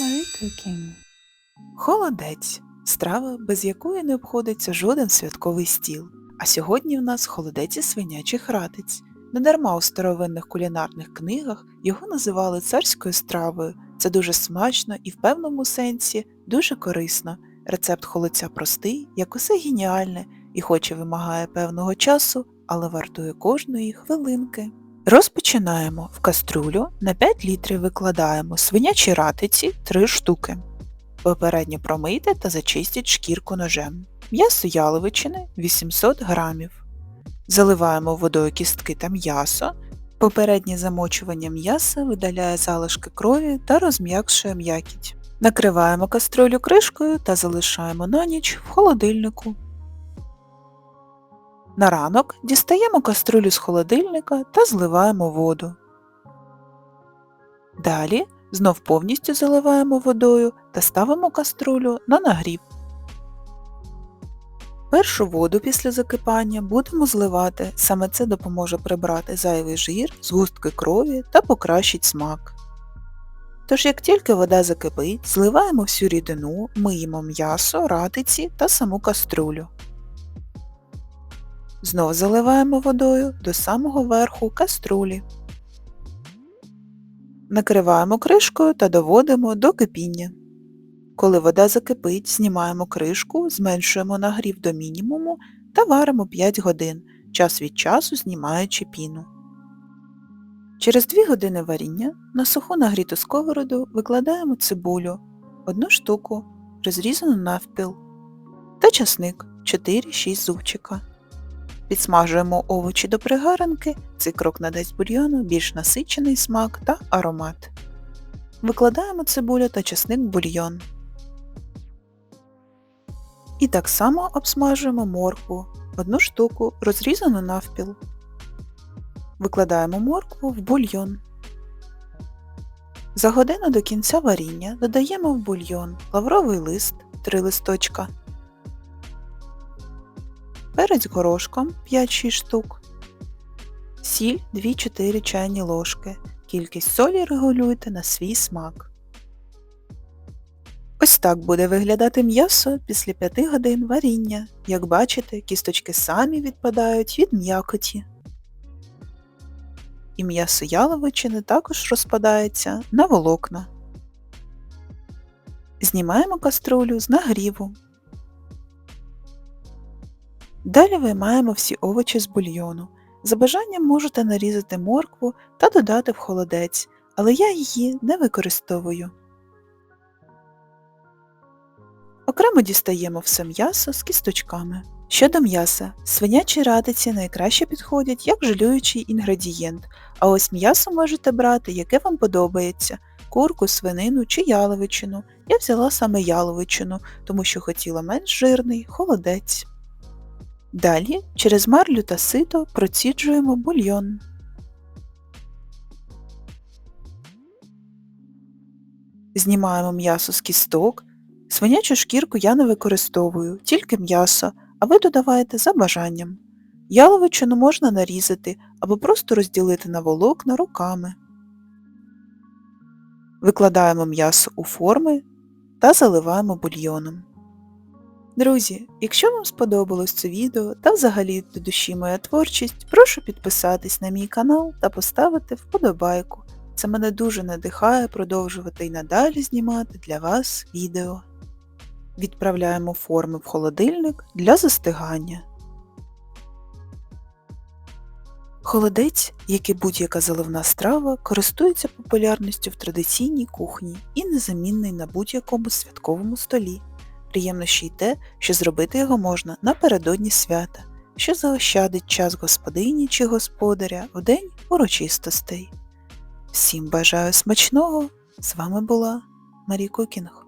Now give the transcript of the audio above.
Marie Cooking. Холодець страва, без якої не обходиться жоден святковий стіл. А сьогодні в нас холодець із свинячих ратиць. Недарма у старовинних кулінарних книгах його називали царською стравою. Це дуже смачно і в певному сенсі дуже корисно. Рецепт холодця простий, як усе геніальне, і хоч і вимагає певного часу, але вартує кожної хвилинки. Розпочинаємо в каструлю на 5 літрів викладаємо свинячі ратиці 3 штуки. Попередньо промийте та зачистіть шкірку ножем. М'ясо яловичини 800 грамів. Заливаємо водою кістки та м'ясо. Попереднє замочування м'яса видаляє залишки крові та розм'якшує м'якіть. Накриваємо каструлю кришкою та залишаємо на ніч в холодильнику. На ранок дістаємо каструлю з холодильника та зливаємо воду. Далі знов повністю заливаємо водою та ставимо каструлю на нагрів. Першу воду після закипання будемо зливати, саме це допоможе прибрати зайвий жир, згустки крові та покращить смак. Тож як тільки вода закипить, зливаємо всю рідину, миємо м'ясо, ратиці та саму каструлю. Знов заливаємо водою до самого верху каструлі. Накриваємо кришкою та доводимо до кипіння. Коли вода закипить, знімаємо кришку, зменшуємо нагрів до мінімуму та варимо 5 годин, час від часу знімаючи піну. Через 2 години варіння на суху нагріту сковороду викладаємо цибулю, одну штуку, розрізану навпіл, та часник 4-6 зубчика. Підсмажуємо овочі до пригаринки, цей крок надасть бульйону більш насичений смак та аромат. Викладаємо цибулю та часник в бульйон. І так само обсмажуємо моркву, одну штуку, розрізану навпіл. Викладаємо моркву в бульйон. За годину до кінця варіння додаємо в бульйон лавровий лист 3 листочка, перець горошком 5-6 штук, сіль 2-4 чайні ложки. Кількість солі регулюйте на свій смак. Ось так буде виглядати м'ясо після 5 годин варіння. Як бачите, кісточки самі відпадають від м'якоті. І м'ясо яловичини також розпадається на волокна. Знімаємо каструлю з нагріву. Далі виймаємо всі овочі з бульйону. За бажанням можете нарізати моркву та додати в холодець, але я її не використовую. Окремо дістаємо все м'ясо з кісточками. Щодо м'яса, свинячі радиці найкраще підходять як жалюючий інгредієнт, а ось м'ясо можете брати, яке вам подобається курку, свинину чи яловичину. Я взяла саме яловичину, тому що хотіла менш жирний холодець. Далі через марлю та сито проціджуємо бульйон. Знімаємо м'ясо з кісток. Свинячу шкірку я не використовую, тільки м'ясо, а ви додаваєте за бажанням. Яловичину можна нарізати або просто розділити на волокна руками. Викладаємо м'ясо у форми та заливаємо бульйоном. Друзі, якщо вам сподобалось це відео та взагалі до душі моя творчість, прошу підписатись на мій канал та поставити вподобайку. Це мене дуже надихає продовжувати і надалі знімати для вас відео. Відправляємо форми в холодильник для застигання. Холодець, як і будь-яка заливна страва, користується популярністю в традиційній кухні і незамінний на будь-якому святковому столі. Приємно й те, що зробити його можна напередодні свята, що заощадить час господині чи господаря в день урочистостей. Всім бажаю смачного! З вами була Марі Кукінг.